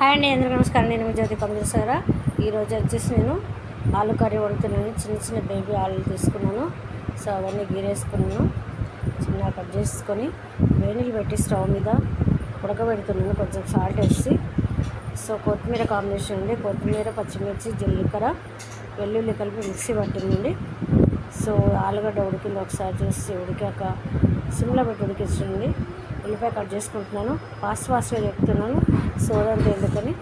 Hi అండి అందరికీ నమస్కారం. నేను మీ జ్యోతి పంపిస్తారా ఈరోజు వచ్చేసి నేను ఆలు కర్రీ వండుతున్నాను. చిన్న చిన్న బేబీ ఆలు తీసుకున్నాను. సో అవన్నీ గీరేసుకున్నాను. చిన్న కట్ చేసుకొని వేణీలు పెట్టి స్టవ్ మీద ఉడకబెడుతున్నాను. కొంచెం సాల్ట్ వేసి. సో కొత్తిమీర కాంబినేషన్ అండి. కొత్తిమీర పచ్చిమిర్చి జీలకర్ర వెల్లుల్లి కలిపి మిక్సీ పట్టిందండి. సో ఆలుగడ్డ ఉడికింది ఒకసారి చూసి ఉడికాక సిమ్లో పెట్టి ఉడికించండి. ఉల్లిపాయ కట్ చేసుకుంటున్నాను. ఫాస్ట్ ఫాస్ట్గా చెప్తున్నాను. సోదంతా ఎందుకని?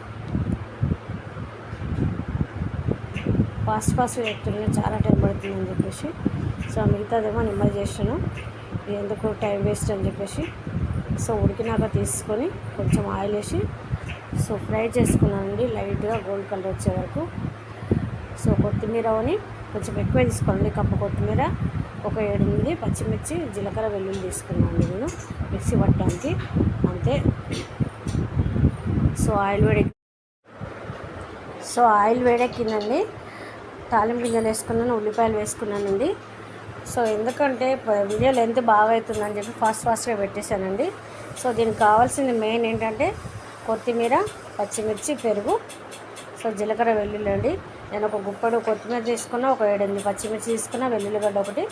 ఫాస్ట్ ఫాస్ట్గా చెప్తున్నాను. చాలా టైం పడుతుందని చెప్పేసి. సో మిగతాదేమో నిమ్మది చేసాను ఎందుకు టైం వేస్ట్ అని చెప్పేసి. సో ఉడికినాక తీసుకొని కొంచెం ఆయిల్ వేసి సో ఫ్రై చేసుకున్నానండి. లైట్గా గోల్డ్ కలర్ వచ్చే వరకు. సో కొత్తిమీరని కొంచెం ఎక్కువ తీసుకోండి. కప్పు కొత్తిమీర. ఒక ఎనిమిది పచ్చిమిర్చి జీలకర్ర వెల్లుల్లి తీసుకున్నాను నేను మిక్సీ పట్టడానికి. అంతే. సో ఆయిల్ వేడి సో ఆయిల్ వేడెక్కిందండి. తాలింపు గింజలు వేసుకున్నాను ఉల్లిపాయలు వేసుకున్నానండి. సో ఎందుకంటే ప- వీడియో లెంత్ బాగా అవుతుందని చెప్పి ఫాస్ట్ ఫాస్ట్గా పెట్టేశానండి. సో దీనికి కావాల్సింది మెయిన్ ఏంటంటే కొత్తిమీర పచ్చిమిర్చి పెరుగు సో జీలకర్ర వెల్లుల్లి అండి. నేను ఒక గుప్పడు కొత్తిమీర తీసుకున్నా ఒక ఏడెనిమిది పచ్చిమిర్చి తీసుకున్నా వెల్లుల్లిగడ్డ ఒకటి.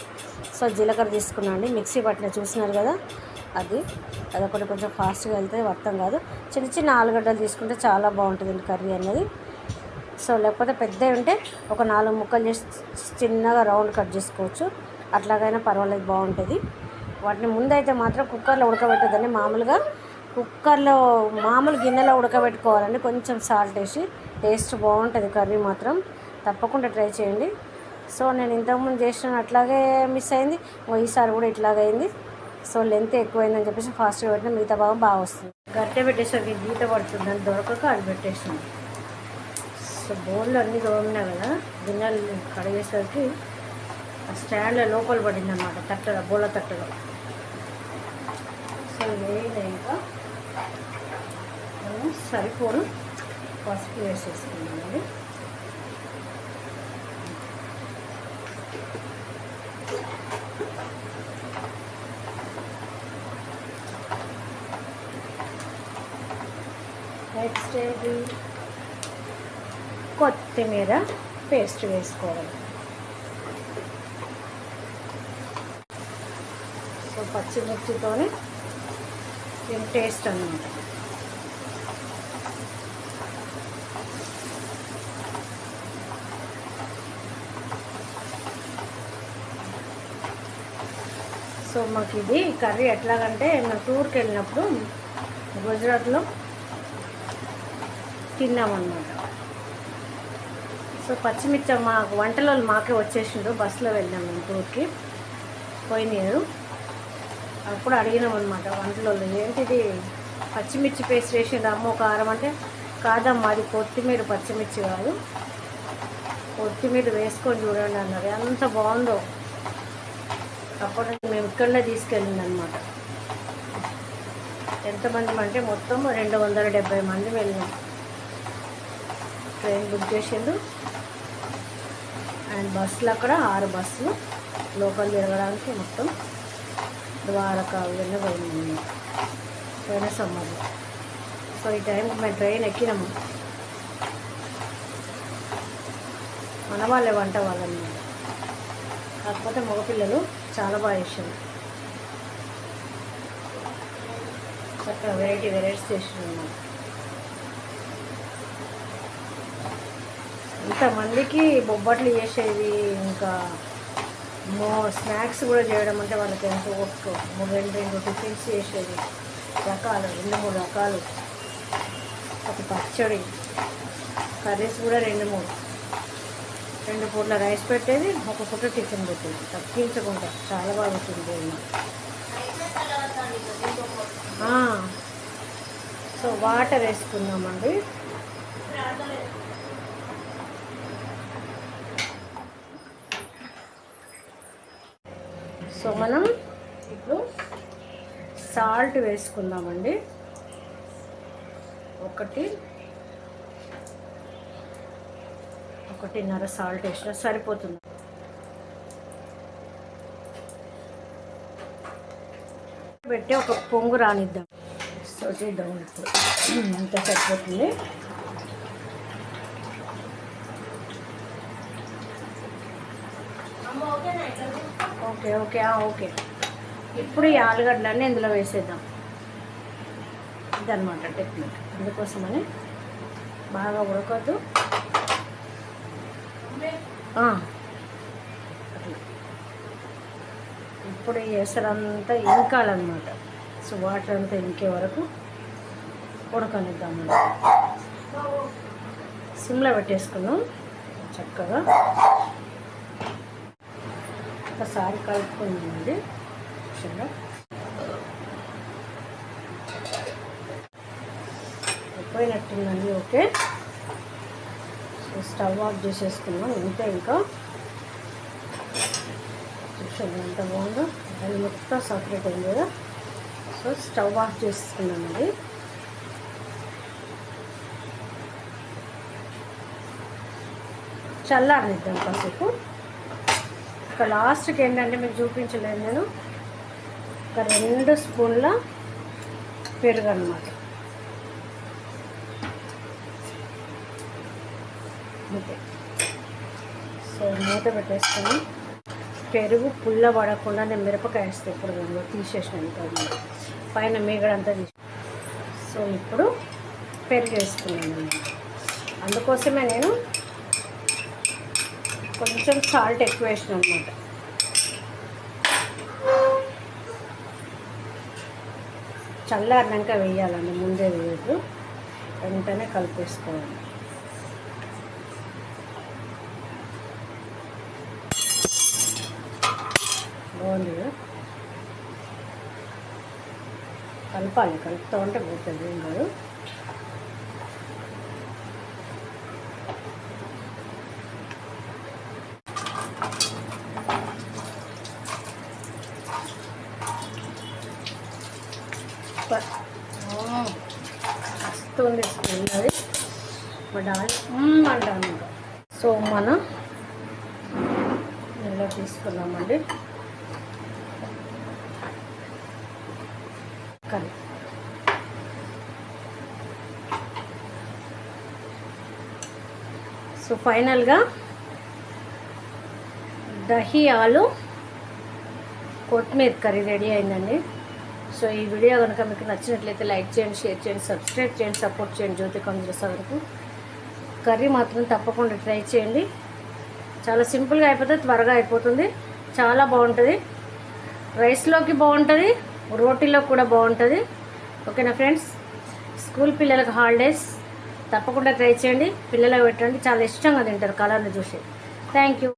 సో జీలకర్ర తీసుకున్నా అండి. మిక్సీ పట్టిన చూసినారు కదా? అది. అదొకటి కొంచెం ఫాస్ట్గా వెళ్తే అర్థం కాదు. చిన్న చిన్న ఆలుగడ్డలు తీసుకుంటే చాలా బాగుంటుంది కర్రీ అనేది. సో లేకపోతే పెద్దవి ఉంటే ఒక నాలుగు ముక్కలు చేసి చిన్నగా రౌండ్ కట్ చేసుకోవచ్చు. అట్లాగైనా పర్వాలేదు బాగుంటుంది. వాటిని ముందైతే మాత్రం కుక్కర్లో ఉడకబెట్టదండి మామూలుగా కుక్కర్లో మామూలు గిన్నెలో ఉడకబెట్టుకోవాలండి. కొంచెం సాల్ట్ వేసి టేస్ట్ బాగుంటుంది కర్రీ మాత్రం. తప్పకుండా ట్రై చేయండి. సో నేను ఇంతకుముందు చేసిన అట్లాగే మిస్ అయింది. ఈసారి కూడా ఇట్లాగైంది. సో లెంత్ ఎక్కువైందని చెప్పేసి ఫాస్ట్గా పెట్టిన మిగతా భాగం బాగా వస్తుంది. గట్టె పెట్టేసరికి గీత పడుతుంది. అని దొరకక అది పెట్టేసాను. సో బోన్లు అన్నీ తోమినా కదా గిన్నెలు కడిగేసరికి ఆ స్టాండ్లో లోపల పడింది అనమాట తట్టలో బోళ్ళ తట్టలో. సో వేయలే ఇంకా. మనం సరిపోను పసుపు వేసేసుకున్నామండి నెక్స్ట్ ఏది? కొత్తిమీర పేస్ట్ వేసుకోవాలి. సో పచ్చిమిర్చితోనే దీని టేస్ట్ అన్నమాట. సో మాకు ఇది కర్రీ ఎట్లాగంటే మేము టూర్కి వెళ్ళినప్పుడు గుజరాత్లో తిన్నామన్నమాట. సో పచ్చిమిర్చి మాకు వంటలో మాకే వచ్చేసిండు బస్సులో వెళ్ళాం మేము టూర్కి. పోయినారు అప్పుడు అడిగినాం అనమాట వంటలో ఏంటిది? పచ్చిమిర్చి పేస్ట్ వేసింది అమ్మ కారం అంటే కాదమ్మా అది కొత్తిమీర పచ్చిమిర్చి కాదు. కొత్తిమీర వేసుకొని చూడండి అన్నది ఎంత బాగుందో. అప్పుడు మేము ఇక్కడనే తీసుకెళ్ళింది అనమాట ఎంతమంది అంటే మొత్తం రెండు వందల డెబ్బై మంది వెళ్ళాం ట్రైన్ బుక్ చేసిండు. అండ్ బస్సులు అక్కడ ఆరు బస్సులు లోకల్ తిరగడానికి మొత్తం ద్వారకా ఇవన్నీ పోయింది పోయిన సమ్మర్లో. సో ఈ టైంకి మేము ట్రైన్ ఎక్కినాము. మన వాళ్ళే వంట వాళ్ళని కాకపోతే మగపిల్లలు చాలా బాగా చేశారు చక్కగా వెరైటీ వెరైటీస్ చేసినాం ఇంతమందికి బొబ్బట్లు చేసేది ఇంకా మో స్నాక్స్ కూడా చేయడం అంటే వాళ్ళకి ఎంతో ఒక్క రెండు రెండు టిఫిన్స్ చేసేది రకాలు రెండు మూడు రకాలు. ఒక పచ్చడి. కర్రీస్ కూడా రెండు మూడు. రెండు పూట్ల రైస్ పెట్టేది ఒక పూట టిఫిన్ పెట్టేది. తగ్గించకుండా చాలా బాగుంటుంది సో వాటర్ వేసుకుందామండి. సో మనం ఇప్పుడు సాల్ట్ వేసుకుందామండి. ఒకటి ఒకటిన్నర సాల్ట్ వేసిన సరిపోతుంది. పెట్టి ఒక పొంగు రానిద్దాం. సో చేద్దాం ఇప్పుడు. ఎంత సరిపోతుంది? Okay okay okay. ఇప్పుడు ఈ ఆలుగడ్డలన్నీ ఇందులో వేసేద్దాం. ఇదనమాట టెక్నిక్. అందుకోసమని బాగా ఉడకొద్దు. ఇప్పుడు ఈ ఎసరంతా ఇంకాలన్నమాట. సో వాటర్ అంతా ఇంకే వరకు ఉడకనిద్దామండి సిమ్లో పెట్టేసుకున్నాం చక్కగా. ఒకసారి కలుపుకుందండి చిన్న అయిపోయినట్టుందండి ఓకే? స్టవ్ ఆఫ్ చేసేసుకున్నాం. ఇంతే ఇంకా. చూసాను ఎంత బాగుందో? అది మొత్తం సపరేట్ అయింది కదా? సో స్టవ్ ఆఫ్ చేసుకున్నామండి చల్లారనిద్దాం కాసేపు. ఇక లాస్ట్కి ఏంటంటే మీకు చూపించలేదు నేను. ఒక రెండు స్పూన్ల పెరుగు అనమాట అంతే సో మూత పెట్టేసుకొని పెరుగు పుల్ల పడకుండా నేను మిరపకాయ వేస్తే ఇప్పుడు దానిలో తీసేసాను కదా పైన మీగడంతా తీసి సో ఇప్పుడు పెరుగు వేసుకున్నాను. అందుకోసమే నేను కొంచెం సాల్ట్ ఎక్కువ వేసిన అనమాట చల్లారినాక వేయాలండి ముందే వేయద్దు. వెంటనే కలిపేసుకోవాలి. బాగుంది కలపాలి కలుపుతూ ఉంటే పోతుంది ఏం కాదు. వస్తుంది స్మెల్ అది. అంటాను సో మనం ఇలా తీసుకున్నామండి కర్రీ సో ఫైనల్గా దహి ఆలు కొత్తిమీర కర్రీ రెడీ అయిందండి. సో ఈ వీడియో కనుక మీకు నచ్చినట్లయితే లైక్ చేయండి షేర్ చేయండి సబ్స్క్రైబ్ చేయండి సపోర్ట్ చేయండి జ్యోతి కాంగ్రెస్ వరకు. కర్రీ మాత్రం తప్పకుండా ట్రై చేయండి. చాలా సింపుల్గా అయిపోతుంది త్వరగా అయిపోతుంది. చాలా బాగుంటుంది. రైస్లోకి బాగుంటుంది. రోటీలో కూడా బాగుంటుంది. ఓకేనా ఫ్రెండ్స్? స్కూల్ పిల్లలకు హాలిడేస్. తప్పకుండా ట్రై చేయండి. పిల్లలకు పెట్టండి. చాలా ఇష్టంగా తింటారు కలర్లు చూసి. Thank you.